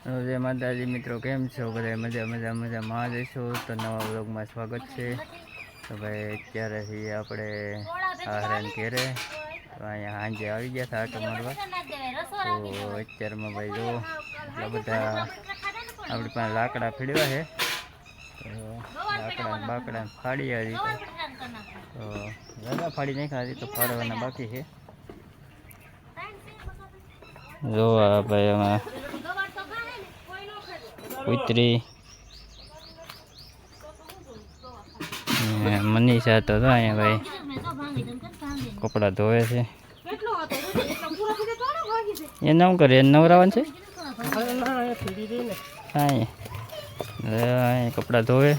જય માતાજી મિત્રો, કેમ છો? બધા મજા મજા, મજામાં જઈશો તો નવા બ્લોગમાં સ્વાગત છે. તો ભાઈ, અત્યારે આપણે આહરાન ઘેરે. તો અહીંયા સાંજે આવી ગયા હતા આટો મારવા. તો અત્યારમાં ભાઈ જો એટલા બધા આપણી પાસે લાકડા ફીડવા છે. તો લાકડા બાકડા ફાડી આવી તો. દાદા ફાડી નાખ્યા હજી તો ફાડવાના બાકી છે. જો ભાઈ, આમાં કુતરી. મનીષા તો અહીંયા ભાઈ કપડાં ધોવે છે. એ શું કરે, એને નવરાવાનું છે? અહીં કપડાં ધોવે.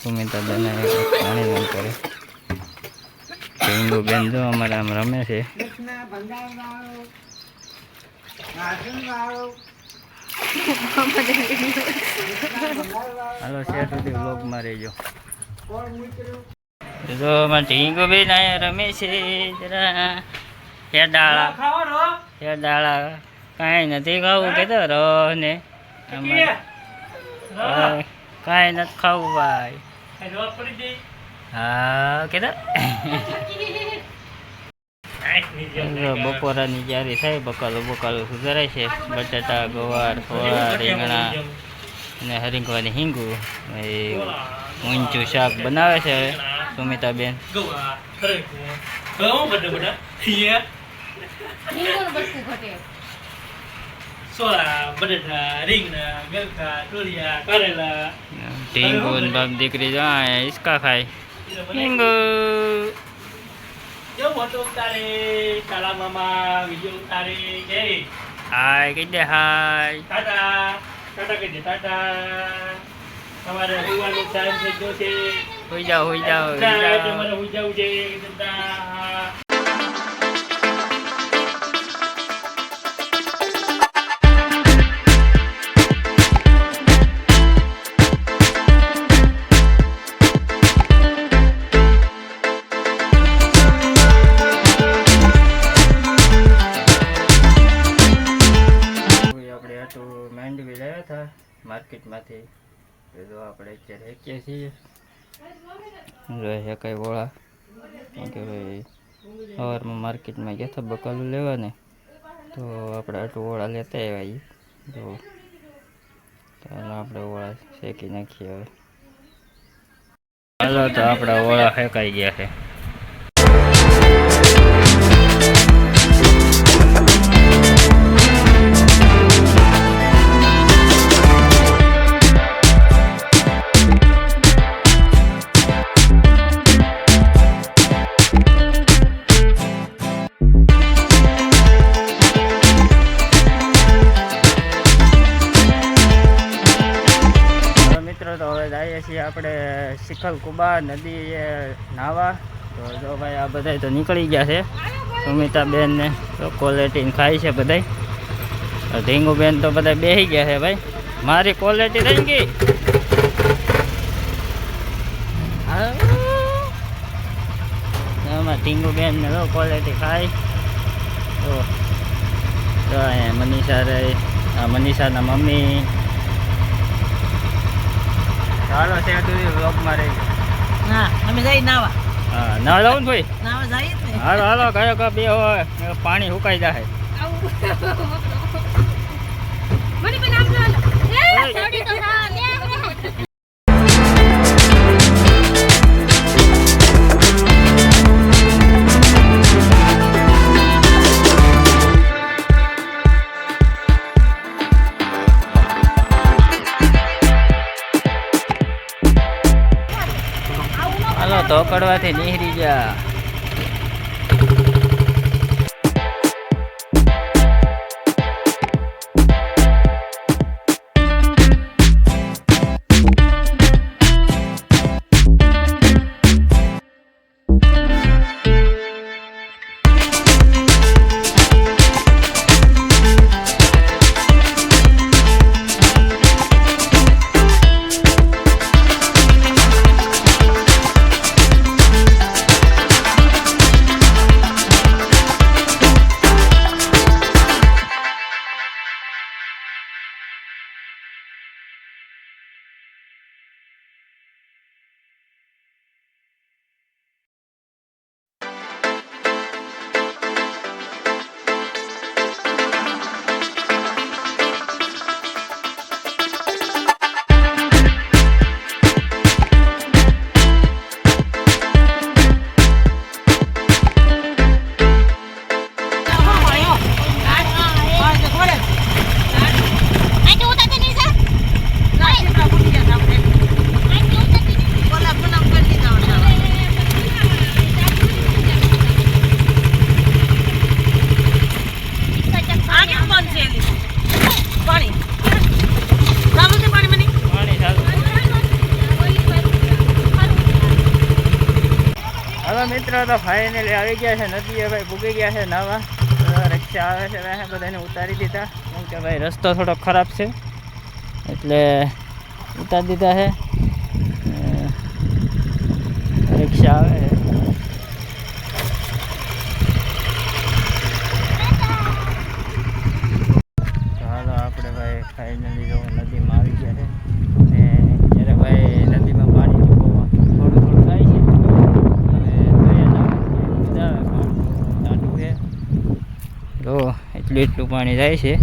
સુમિતા બેન પાણી નામ કરે. ઢીંગુ બેન જો અમારે આમ રમે છે. હાલો શેર સુધી વ્લોગમાં રહેજો. જો મારે ઢીંગુ બેન અહીંયા રમે છે જરા. હે દાળા. કાંઈ નથી ખાવું કેતો રહો ને. કાંઈ કાંઈ નથી ખાવું ભાઈ. હા કેતો. જો બપોરાની જ્યારે થાય બકાલો બકાલો સુધારાય છે. બટાટા ગવાર ફોળા રીંગણા અને હરીંગવાની હિંગુ. એ ઊંચું શાક બનાવે છે હવે સુમિતાબેન. ઢીંગુ બાપ દીકરી જાય આ ખાય. હિંગુ. જો મોટો ઉતારે તારા મામા વીડિયો ઉતારે જય હાય કહી દે હાય ટાટા ટાટા કહી દે ટાટા તમારે હોવાનો ટાઈમ થઈ ગયો છે હોઈ જાઓ હોઈ જાઓ હોઈ ટાટા, જાઓ તમારે હોઈ જવું છે માંડવી લાવ્યા હતા માર્કેટમાંથી તો જો આપણે અત્યારે હેકીએ છીએ. જો હેકાઈ વોળા કેમ કે ભાઈ સવારમાં માર્કેટમાં ગયા હતા બકાલું લેવા ને તો આપણે આટલું વોળા લેતા આવ્યા ઈ. તો ચાલો આપણે વોળા શેકી નાખીએ હવે. હાલો, તો આપણા વોળા ફેંકાઈ ગયા છે. આપણે શિખલ કુબા નદીએ નાવા તો જો ભાઈ આ બધા તો નીકળી ગયા છે. સુમિતાબેન ને ક્વોલિટી ખાય છે બધા ધીંગુબેન તો બધા બેસી ગયા છે ભાઈ. મારી ક્વોલિટી રહી ગઈ. એમાં ઢીંગુબેન ને ક્વોલિટી ખાય. તો મનીષા રહી. મનીષાના મમ્મી. ચાલો ત્યાં સુધી વ્લોગમાં રહી ના અમે જઈ નાવા. હા ના જાઉં ને ભાઈ? નાવા જઈએ ને. હાલો હાલો કયો કા બે હોય પાણી સુકાઈ જાય. મને પણ આપજો એ થોડી તો હા તો કડવાથી નીહરી જા તો ફાઇનલી આવી ગયા છે. નદીએ ભાઈ ભૂગી ગયા છે. નાવા રિક્ષા આવે છે. ભાઈ બધાને ઉતારી દીધા. કેમ કે ભાઈ રસ્તો થોડો ખરાબ છે. એટલે ઉતારી દીધા છે. રિક્ષા આવે છે તો હાલો આપણે ભાઈ ફાઇનલી જો નદીમાં આવી ગયા છે ને જ્યારે ભાઈ નદીમાં પાણી થોડું થોડું થાય છે હવે જોઈએ નાવાનું મજા આવે પાણી ટાઢું છે જો એટલું પાણી જાય છે.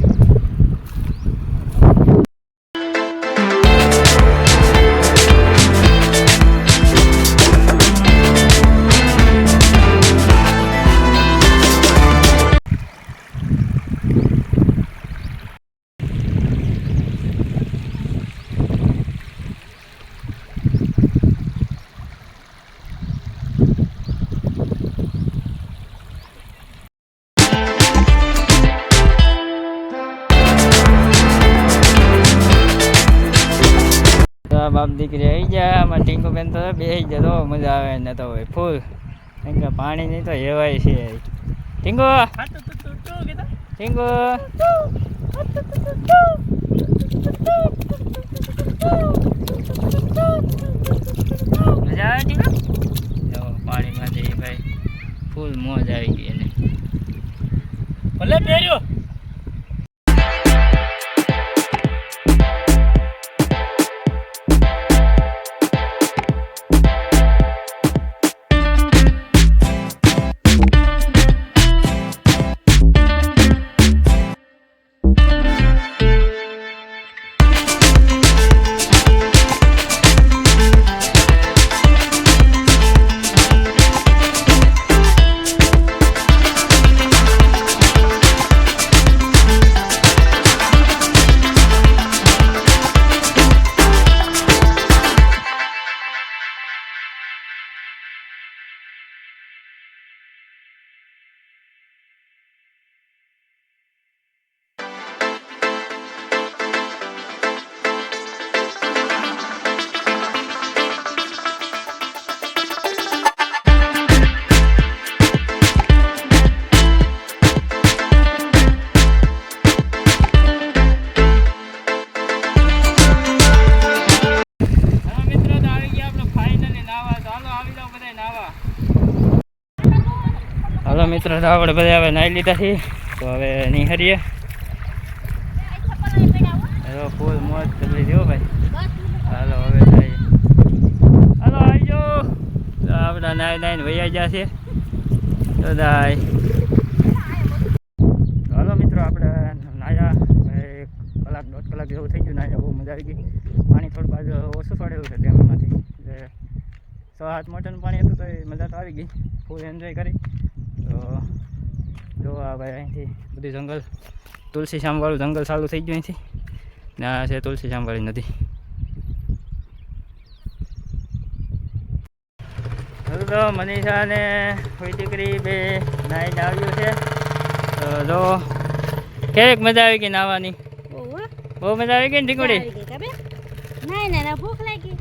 તો બાપ દીકરી આવી ગયા, આમાં ટીંકુબેન બેન તો બે તો મજા આવે ને તો ભાઈ ફૂલ. કેમ કે પાણી નહીં તો હેવાય છે. ટીંગુ! ટીંકુ મજા આવે ભાઈ. ફૂલ મોજ આવી ગઈ એને. ભલે પહેર્યો. મિત્રો, તો આપણે બધા હવે નાહી લીધા છીએ. તો હવે નિહરીએ. હેલો, ફૂલ મોજ કરી લીધી ભાઈ. હાલો, હવે જઈએ. હાલો આવી જાઓ તો આપણા નાઈ નાઈને વૈયા ગયા છે. તો દાય હાલો, મિત્રો, આપણે નાયા. કલાક, દોઢ કલાક જેવું થઈ ગયું, નાયા બહુ મજા આવી ગઈ. પાણી થોડું બાજુ ઓછું પડેલું છે ડેમમાંથી. સો હાથ મોટાનું પાણી હતું તો એ મજા તો આવી ગઈ. ફૂલ એન્જોય કરી. જો આ ભાઈ અહીંથી બધી જંગલ તુલસી શ્યામવાળું જંગલ ચાલુ થઈ ગયું અહીંથી. ને આ છે તુલસી શ્યામવાળી નદી. તો મનીષા ને કોઈ દીકરી બે નાઈને આવ્યું છે. તો જો કેવીક મજા આવી ગઈ નાવાની? બહુ મજા આવી ગઈ ને ઢીંગુડી ભૂખ લાગી.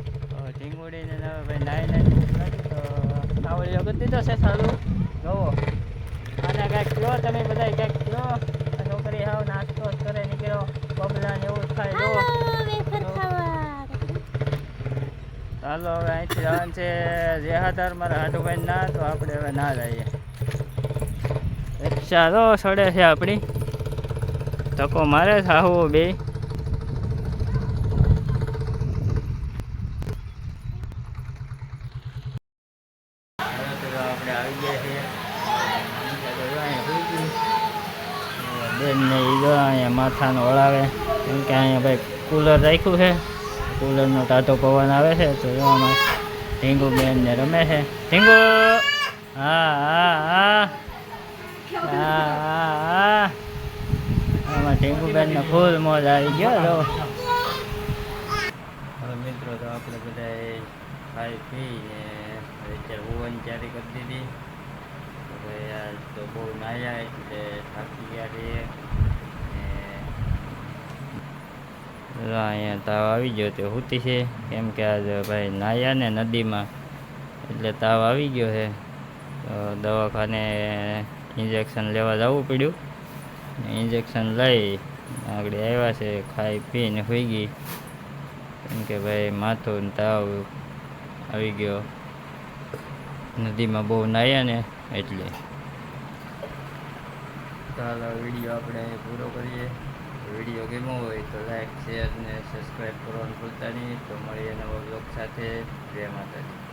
ઢીંગુડી ને નાઈ નાઈ ભૂખ લાગી તો આવડી વખત દીધો છે સારું. જોવો. કાંઈક લો તમે બધા કાંઈક લો છોકરી હાવ નાસ્તો કરે નીકળ્યો બબલા ને એવું ખાય જોવો ચાલો હવે અહીંથી જવાનું છે જેહાધાર મારા હાટુભાઈ ના તો આપણે હવે ના જઈએ. રિક્ષા તો સડે છે આપણી. ધક્કો મારે છે આવું બે આપણે આવી ગયા છીએ બેન ને ઈ જો અહીંયા માથાનો ઓળાવે કેમ કે અહીંયા ભાઈ કુલર રાખ્યું છે. કુલરનો ટાટો પવન આવે છે, તો એવામાં ઢીંગુ બેન ને રમે છે. ઢીંગુ! હા હા હા. હા હા ફૂલ મોજ આવી ગયો, જો. મિત્રો તો આપણે બધા ખાઈ પી અત્યારે તૈયારી કરી દીધી. બહુ નાહ્યા એટલે થાકી ગયા છીએ અહીંયા તાવ આવી ગયો તે હુતી છે. કેમ કે આજે ભાઈ નાહ્યા ને નદીમાં. એટલે તાવ આવી ગયો છે. તો દવાખાને ઇન્જેક્શન લેવા જવું પડ્યું. ઇન્જેક્શન લઈ આગળ આવ્યા છે. ખાઈ પીને હોઈ ગઈ. કેમ કે ભાઈ માથું તાવ આવી ગયો. નદીમાં બહુ નાહ્યા ને એટલે. ચાલો વીડિયો આપણે પૂરો કરીએ. વીડિયો ગમ્યો હોય તો લાઈક શેર ને સબસ્ક્રાઈબ કરવાનું ભૂલતા નહીં. તો મળીએ નવા બ્લોગ સાથે. જય માતાજી.